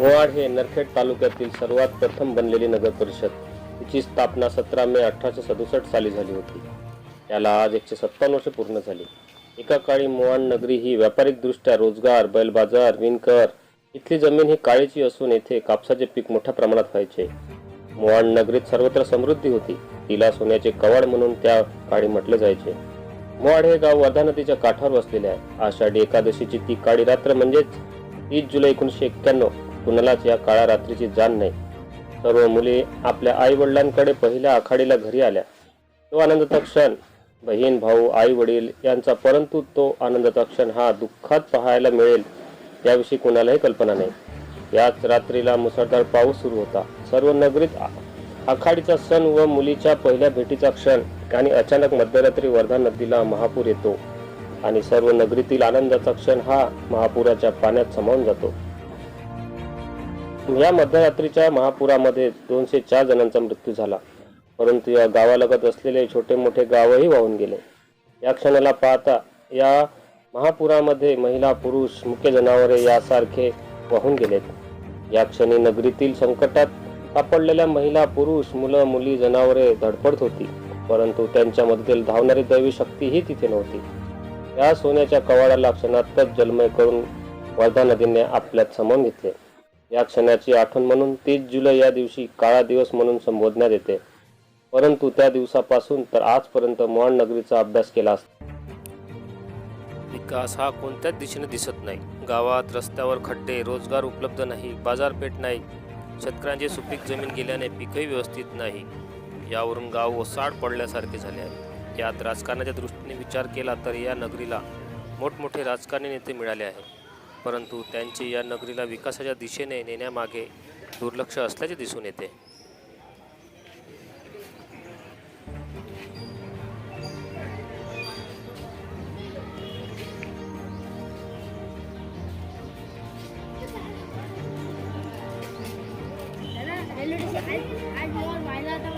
मोवाड हे नरखेड तालुक्यातील सर्वात प्रथम बनलेली नगर परिषद तिची स्थापना सतरा मे अठराशे सदुसष्ट साली झाली होती. त्याला आज एकशे सत्तावन्न वर्षे पूर्ण झाली. एका काळी मोहाण नगरी ही व्यापारिकदृष्ट्या रोजगार बैलबाजार विणकर इथली जमीन ही काळीची असून येथे कापसाचे पीक मोठ्या प्रमाणात व्हायचे. मोहाण नगरीत सर्वत्र समृद्धी होती. तिला सोन्याचे कवाड म्हणून त्या काळी म्हटले जायचे. मोवाड हे गाव वर्धा नदीच्या काठावर वसलेले आहे. आषाढी एकादशीची ती काळी रात्र म्हणजेच तीस जुलै एकोणीसशे एक्क्याण्णव. कुणालाच या काळ्या रात्रीची जाण नाही. सर्व मुली आपल्या आई वडिलांकडे पहिल्या आखाडीला घरी आल्या. तो आनंदाचा क्षण बहीण भाऊ आई वडील यांचा परंतु तो आनंदाचा क्षण हा दुःखात पाहायला मिळेल याविषयी कुणालाही कल्पना नाही. याच रात्रीला मुसळधार पाऊस सुरू होता. सर्व नगरीत आखाडीचा सण व मुलीच्या पहिल्या भेटीचा क्षण आणि अचानक मध्यरात्री वर्धा नदीला महापूर येतो. आणि सर्व नगरीतील आनंदाचा क्षण हा महापुराच्या पाण्यात समावून जातो. या मध्यरात्रीच्या महापुरामध्ये दोनशे चार जणांचा मृत्यू झाला. परंतु या गावालगत असलेले छोटे मोठे गावही वाहून गेले. या क्षणाला पाहता या महापुरामध्ये महिला पुरुष मुख्य जनावरे यासारखे वाहून गेलेत. या क्षणी नगरीतील संकटात सापडलेल्या महिला पुरुष मुलं मुली जनावरे धडपडत होती. परंतु त्यांच्या मदतीला धावणारी दैवी शक्तीही तिथे नव्हती. या सोन्याच्या कवाडाला क्षणातच जलमय करून वर्धा नदीने आपल्यात समोर घेतले. या क्षणाची आठवण म्हणून तीस जुलै या दिवशी काळा दिवस म्हणून संबोधण्यात येते. परंतु त्या दिवसापासून तर आजपर्यंत मोहन नगरीचा अभ्यास केला असता. विकास हा कोणत्याच दिशेने दिसत नाही. गावात रस्त्यावर खड्डे रोजगार उपलब्ध नाही बाजारपेठ नाही. शेतकऱ्यांची सुपीक जमीन गेल्याने पिकही व्यवस्थित नाही. यावरून गाव ओसाड पडल्यासारखे झाले आहे. यात राजकारणाच्या दृष्टीने विचार केला तर या नगरीला मोठमोठे राजकारणी नेते मिळाले आहेत. परंतु त्यांचे या नगरीला विकासाच्या दिशेने नेण्यामागे दुर्लक्ष असल्याचे दिसून येते. आज आज मोर आज